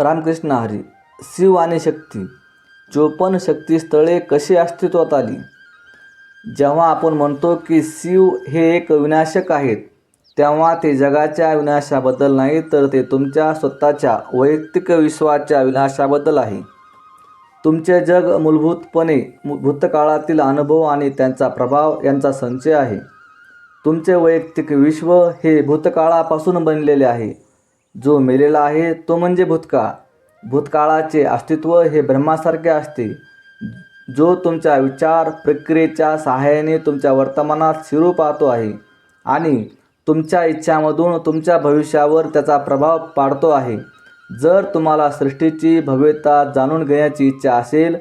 रामकृष्ण हरी शिव आणि शक्ती चोपन्न शक्तीस्थळे कशी अस्तित्वात आली? जेव्हा आपण म्हणतो की शिव हे एक विनाशक आहेत तेव्हा ते जगाच्या विनाशाबद्दल नाही तर ते तुमच्या स्वतःच्या वैयक्तिक विश्वाच्या विनाशाबद्दल आहे. तुमचे जग मूलभूतपणे भूतकाळातील अनुभव आणि त्यांचा प्रभाव यांचा संचय आहे. तुमचे वैयक्तिक विश्व हे भूतकाळापासून बनलेले आहे. जो मेलेला आहे तो म्हणजे भूतकाळ. भूतकाळाचे अस्तित्व हे ब्रह्मासारखे असते. जो तुमच्या विचार प्रक्रियेच्या सहाय्याने तुमच्या वर्तमानात शिरू पाहतो आहे आणि तुमच्या इच्छामधून तुमच्या भविष्यावर त्याचा प्रभाव पाडतो आहे. जर तुम्हाला सृष्टीची भव्यता जाणून घेण्याची इच्छा असेल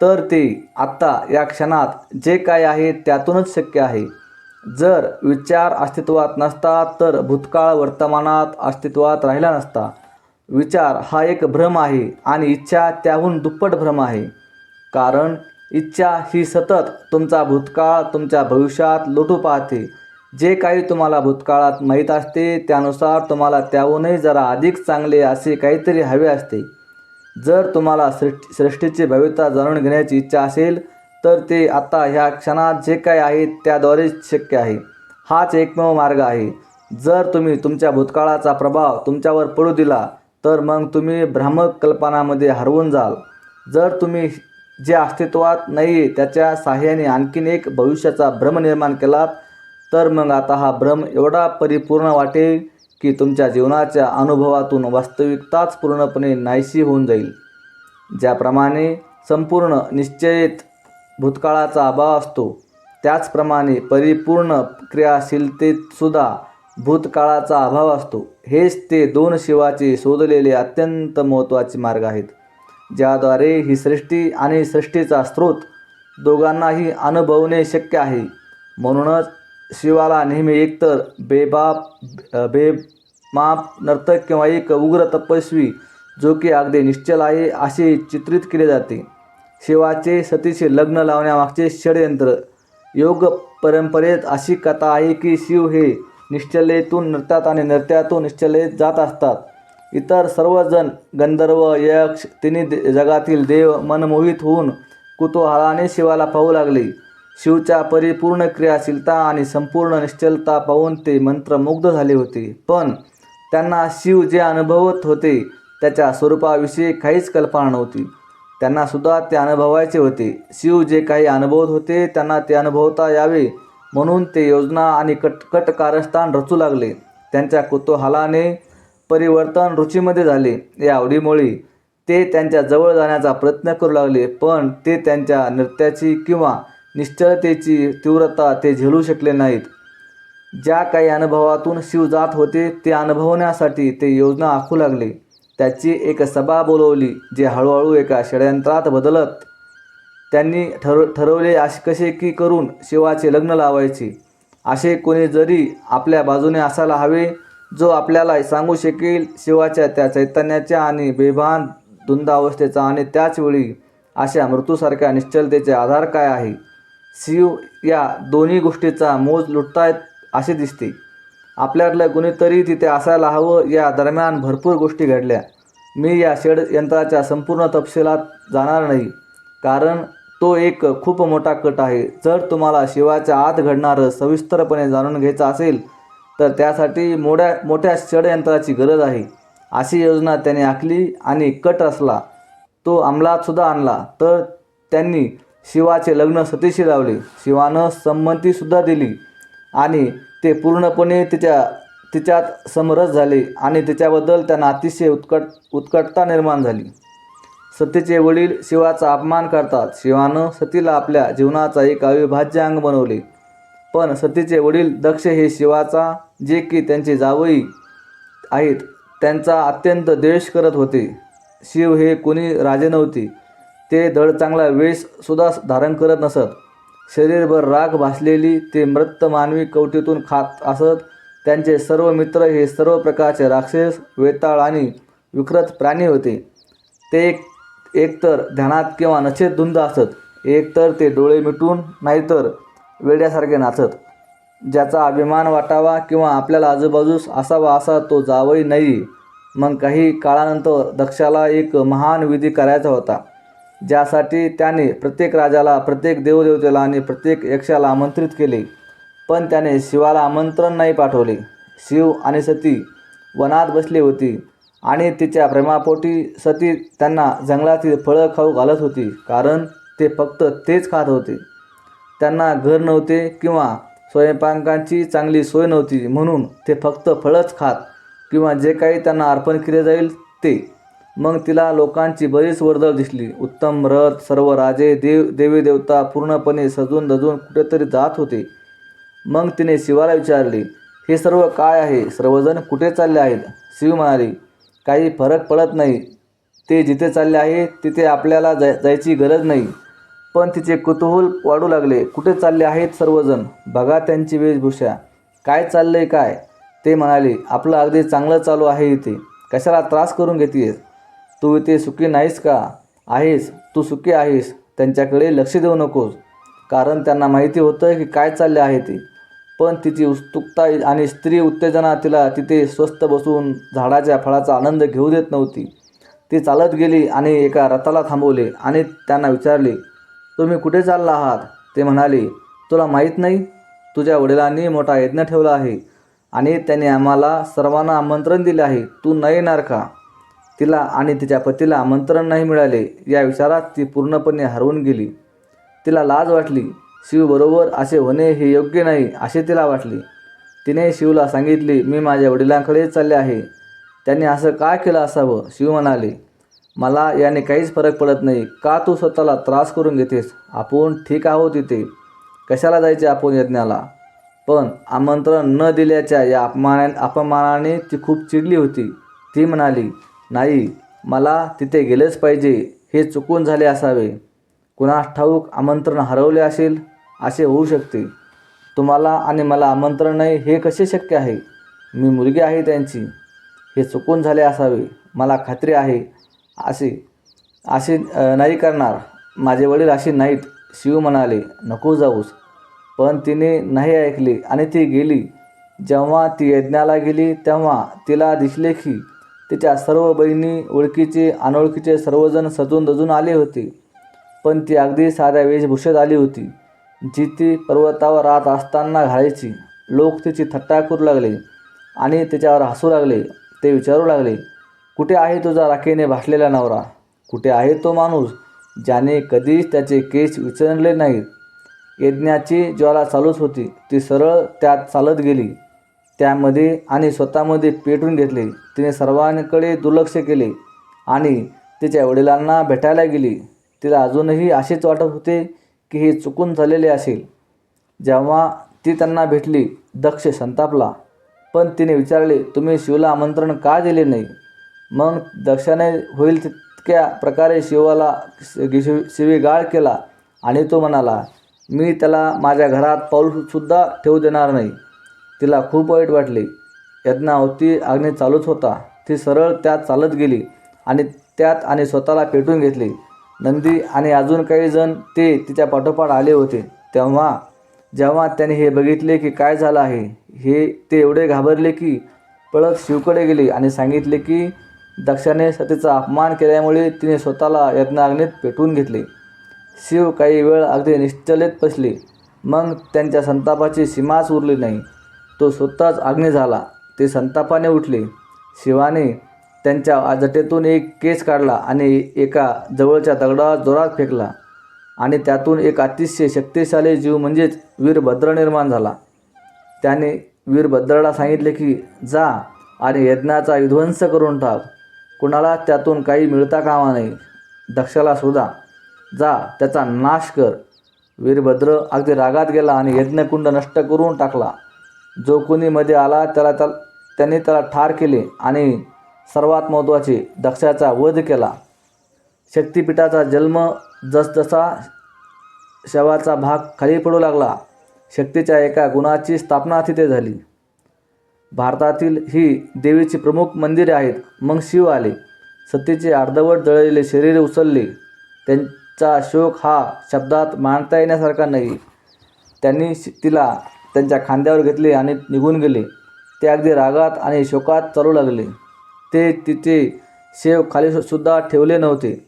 तर ते आत्ता या क्षणात जे काय आहे त्यातूनच शक्य आहे. जर विचार अस्तित्वात नसता तर भूतकाळ वर्तमानात अस्तित्वात राहिला नसता. विचार हा एक भ्रम आहे आणि इच्छा त्याहून दुप्पट भ्रम आहे. कारण इच्छा ही सतत तुमचा भूतकाळ तुमच्या भविष्यात लोटू पाहते. जे काही तुम्हाला भूतकाळात माहीत असते त्यानुसार तुम्हाला त्याहूनही जरा अधिक चांगले असे काहीतरी हवे असते. जर तुम्हाला सृष्टी सृष्टीची भव्यता जाणून घेण्याची इच्छा असेल तर ते आता ह्या क्षणात जे काय आहे त्याद्वारेच शक्य आहे. हाच एकमेव मार्ग आहे. जर तुम्ही तुमच्या भूतकाळाचा प्रभाव तुमच्यावर पडू दिला तर मग तुम्ही भ्रामक कल्पनामध्ये हरवून जाल. जर तुम्ही जे अस्तित्वात नाही आहे त्याच्या साह्याने आणखीन एक भविष्याचा भ्रम निर्माण केलात तर मग आता हा भ्रम एवढा परिपूर्ण वाटेल की तुमच्या जीवनाच्या अनुभवातून वास्तविकताच पूर्णपणे नाहीशी होऊन जाईल. ज्याप्रमाणे संपूर्ण निश्चयित भूतकाळाचा अभाव असतो. त्याचप्रमाणे परिपूर्ण क्रियाशीलतेतसुद्धा भूतकाळाचा अभाव असतो. हेच ते दोन शिवाचे शोधलेले अत्यंत महत्त्वाचे मार्ग आहेत ज्याद्वारे ही सृष्टी आणि सृष्टीचा स्रोत दोघांनाही अनुभवणे शक्य आहे. म्हणूनच शिवाला नेहमी एकतर बेबाप बेमाप नर्तक किंवा एक उग्र तपस्वी जो की अगदी निश्चल आहे असे चित्रित केले जाते. शिवाचे सतीशी लग्न लावण्यामागचे षडयंत्र. योग परंपरेत अशी कथा आहे की शिव हे निश्चलेतून नृत्यात आणि नृत्यातून निश्चलेत जात असतात. इतर सर्वजण गंधर्व यक्ष तिन्ही दे- जगातील देव मनमोहित होऊन कुतूहलाने शिवाला पाहू लागले. शिवच्या परिपूर्ण क्रियाशीलता आणि संपूर्ण निश्चलता पाहून ते मंत्रमुग्ध झाले होते. पण त्यांना शिव जे अनुभवत होते त्याच्या स्वरूपाविषयी काहीच कल्पना नव्हती. त्यांना सुद्धा ते अनुभवायचे होते. शिव जे काही अनुभवत होते त्यांना ते अनुभवता यावे. म्हणून ते योजना आणि कटकट कारस्थान रचू लागले. त्यांच्या कुतूहलाने परिवर्तन रुचीमध्ये झाले. या आवडीमुळे ते त्यांच्या जवळ जाण्याचा प्रयत्न करू लागले पण ते त्यांच्या नृत्याची किंवा निश्चळतेची तीव्रता ते झेलू शकले नाहीत. ज्या काही अनुभवातून शिव जात होते ते अनुभवण्यासाठी ते योजना आखू लागले. त्याची एक सभा बोलवली जे हळूहळू एका षडयंत्रात बदलत. त्यांनी ठरव ठरवले असे कसे की करून शिवाचे लग्न लावायचे. असे कोणी जरी आपल्या बाजूने असायला हवे जो आपल्याला सांगू शकेल शिवाच्या त्या चैतन्याच्या आणि बेभान धुंदावस्थेचा आणि त्याचवेळी अशा मृत्यूसारख्या निश्चलतेचे आधार काय आहे? शिव या दोन्ही गोष्टीचा मोज लुटतायत असे दिसते. आपल्यातलं कुणीतरी तिथे असायला हवं या दरम्यान भरपूर गोष्टी घडल्या. मी या षडयंत्राच्या संपूर्ण तपशिलात जाणार नाही कारण तो एक खूप मोठा कट आहे. जर तुम्हाला शिवाच्या आत घडणारं सविस्तरपणे जाणून घ्यायचं असेल तर त्यासाठी मोठ्या मोठ्या षडयंत्राची गरज आहे. अशी योजना त्याने आखली आणि कट असला तो अंमलातसुद्धा आणला. तर त्यांनी शिवाचे लग्न सतीशी लावले. शिवानं संमतीसुद्धा दिली आणि ते पूर्णपणे तिच्या तिच्यात समरस झाले आणि तिच्याबद्दल त्यांना अतिशय उत्कट उत्कटता निर्माण झाली. सतीचे वडील शिवाचा अपमान करतात. शिवानं सतीला आपल्या जीवनाचा एक अविभाज्य अंग बनवले. पण सतीचे वडील दक्ष हे शिवाचा जे की त्यांचे जावई आहेत त्यांचा अत्यंत द्वेष करत होते. शिव हे कोणी राजे नव्हते. ते धड चांगला वेशसुद्धा धारण करत नसत. शरीरभर राख भासलेली ते मृत मानवी कवटीतून खात असत. त्यांचे सर्व मित्र हे सर्व प्रकारचे राक्षस वेताळ आणि विकृत प्राणी होते. ते एक एकतर ध्यानात किंवा नशेत धुंद असत. एकतर ते डोळे मिटून नाहीतर वेड्यासारखे नाचत. ज्याचा अभिमान वाटावा किंवा आपल्याला आजूबाजूस असावा असा तो जावई नाही. मग काही काळानंतर दक्षाला एक महान विधी करायचा होता. ज्यासाठी त्याने प्रत्येक राजाला प्रत्येक देवदेवतेला आणि प्रत्येक यक्षाला आमंत्रित केले. पण त्याने शिवाला आमंत्रण नाही पाठवले. शिव आणि सती वनात बसली होती आणि तिच्या प्रेमापोटी सती त्यांना जंगलातील फळं खाऊ घालत होती कारण ते फक्त तेच खात होते. त्यांना घर नव्हते किंवा स्वयंपाकांची चांगली सोय नव्हती म्हणून ते फक्त फळंच खात किंवा जे काही त्यांना अर्पण केले जाईल ते मग तिला लोकांची बरीच वर्दळ दिसली. उत्तम रथ सर्व राजे देव देवी देवता पूर्णपणे सजून दजून कुठेतरी जात होते. मग तिने शिवाला विचारले हे सर्व काय आहे? सर्वजण कुठे चालले आहेत? शिव म्हणाले काही फरक पडत नाही. ते जिथे चालले आहे तिथे आपल्याला जाय जायची गरज नाही. पण तिचे कुतूहल वाढू लागले. कुठे चालले आहेत सर्वजण? बघा त्यांची वेशभूषा. काय चाललंय काय? ते म्हणाले आपलं अगदी चांगलं चालू आहे इथे. कशाला त्रास करून घेतेस? तू इथे सुखी नाहीस का? आहेस तू सुखी आहेस त्यांच्याकडे लक्ष देऊ नकोस. कारण त्यांना माहिती होतं की काय चालले आहे ते. पण तिची उत्सुकता आणि स्त्री उत्तेजना तिला तिथे स्वस्त बसून झाडाच्या फळाचा आनंद घेऊ देत नव्हती. ती चालत गेली आणि एका रथाला थांबवले आणि त्यांना विचारले तुम्ही कुठे चालला आहात? ते म्हणाले तुला माहीत नाही. तुझ्या वडिलांनी मोठा यज्ञ ठेवला आहे आणि त्याने आम्हाला सर्वांना आमंत्रण दिले आहे. तू न येणार का? तिला आणि तिच्या पतीला आमंत्रण नाही मिळाले या विचारात ती पूर्णपणे हरवून गेली. तिला लाज वाटली. शिवबरोबर असे होणे हे योग्य नाही असे तिला वाटले. तिने शिवला सांगितले मी माझ्या वडिलांकडे चालले आहे. त्यांनी असं काय केलं असावं? शिव म्हणाले मला याने काहीच फरक पडत नाही. का तू स्वतःला त्रास करून घेतेस? आपण ठीक आहोत इथे. कशाला जायचे आपण यज्ञाला? पण आमंत्रण न दिल्याच्या या अपमाना अपमानाने ती खूप चिडली होती. ती म्हणाली नाही मला तिथे गेलेच पाहिजे हे चुकून झाले असावे. कुणास ठाऊक आमंत्रण हरवले असेल असे होऊ शकते. तुम्हाला आणि मला आमंत्रण नाही हे कसे शक्य आहे? मी मुलगी आहे त्यांची. हे चुकून झाले असावे मला खात्री आहे. असे असे नाही करणार. माझे वडील असे नाहीत शिव म्हणाले नको जाऊस. पण तिने नाही ऐकले आणि ती गेली. जेव्हा ती यज्ञाला गेली तेव्हा तिला दिसले की तिच्या सर्व बहिणी ओळखीचे अनोळखीचे सर्वजण सजून दजून आले होते. पण ती अगदी साध्या वेशभूषेत आली होती जी ती पर्वतावर राहत असताना घालायची. लोक तिची थट्टा करू लागले आणि तिच्यावर हसू लागले. ते विचारू लागले कुठे आहे तुझा राखेने भासलेला नवरा? कुठे आहे तो माणूस ज्याने कधीच त्याचे केस विचारले नाहीत? यज्ञाची ज्वाला चालूच होती. ती सरळ त्यात चालत गेली. त्यामध्ये आणि स्वतःमध्ये पेटून घेतले. तिने सर्वांकडे दुर्लक्ष केले आणि तिच्या वडिलांना भेटायला गेली. तिला अजूनही असेच वाटत होते की हे चुकून झालेले असेल. जेव्हा ती त्यांना भेटली दक्ष संतापला. पण तिने विचारले तुम्ही शिवला आमंत्रण का दिले नाही? मग दक्षाने होईल तितक्या प्रकारे शिवाला शिव शिवीगाळ केला आणि तो म्हणाला मी त्याला माझ्या घरात पाऊलसुद्धा ठेवू देणार नाही. तिला खूप वाईट वाटले. यज्ञावती अग्नी चालूच होता. ती सरळ त्यात चालत गेली आणि त्यात आणि स्वतःला पेटून घेतले. नंदी आणि अजून काही जण ते तिच्या पाठोपाठ आले होते. तेव्हा जेव्हा त्याने हे बघितले की काय झालं आहे हे ते एवढे घाबरले की पळत शिवकडे गेले आणि सांगितले की दक्षाने सतीचा अपमान केल्यामुळे तिने स्वतःला यज्ञाग्नीत पेटवून घेतले. शिव काही वेळ अगदी निश्चलित बसले. मग त्यांच्या संतापाची सीमाच उरली नाही. तो स्वतःच अग्नी झाला. ते संतापाने उठले. शिवाने त्यांच्या आजटेतून एक केस काढला आणि एका जवळच्या दगडावर जोरात फेकला आणि त्यातून एक अतिशय शक्तिशाली जीव म्हणजेच वीरभद्र निर्माण झाला. त्याने वीरभद्राला सांगितले की जा आणि यज्ञाचा विध्वंस करून टाक. कुणाला त्यातून काही मिळता कामा नाही दक्षाला सुद्धा जा त्याचा नाश कर. वीरभद्र अगदी रागात गेला आणि यज्ञकुंड नष्ट करून टाकला. जो कोणी मध्ये आला त्याला त्या त्याने त्याला ठार केले आणि सर्वात महत्त्वाचे दक्षाचा वध केला. शक्तिपीठाचा जन्म जसजसा शवाचा भाग खाली पडू लागला शक्तीच्या एका गुणाची स्थापना तिथे झाली. भारतातील ही देवीची प्रमुख मंदिरे आहेत. मग शिव आले. सतीचे अर्धवट जळलेले शरीर उचलले त्यांचा शोक हा शब्दात मांडता येण्यासारखा नाही. त्यांनी तिला त्यांच्या खांद्यावर घेतले आणि निघून गेले. ते अगदी रागात आणि शोकात चालू लागले. ते तिचे शेव खाली सुद्धा ठेवले नव्हते.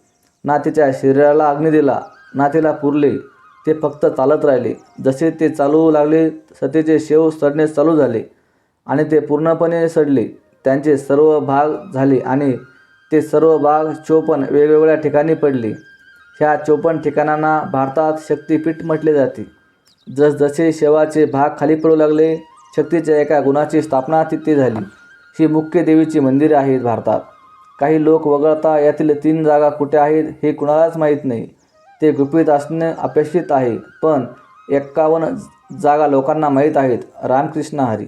ना तिच्या शरीराला अग्नी दिला ना तिला पुरले. ते फक्त चालत राहिले. जसे ते चालू लागले सतीचे शेव सडणे चालू झाले आणि ते पूर्णपणे सडले. त्यांचे सर्व भाग झाले आणि ते सर्व भाग चोपन वेगवेगळ्या ठिकाणी पडले. ह्या चोपन ठिकाणांना भारतात शक्तिपीठ म्हटले जाते. जसजसे शेवाचे भाग खाली पडू लागले शक्तीच्या एका गुणाची स्थापना तिथे झाली. ही मुख्य देवीची मंदिरे आहेत भारतात. काही लोक वगळता यातील तीन जागा कुठे आहेत हे कुणालाच माहीत नाही. ते गुपित असणे अपेक्षित आहे पण एक्कावन्न जागा लोकांना माहीत आहेत. रामकृष्ण हरी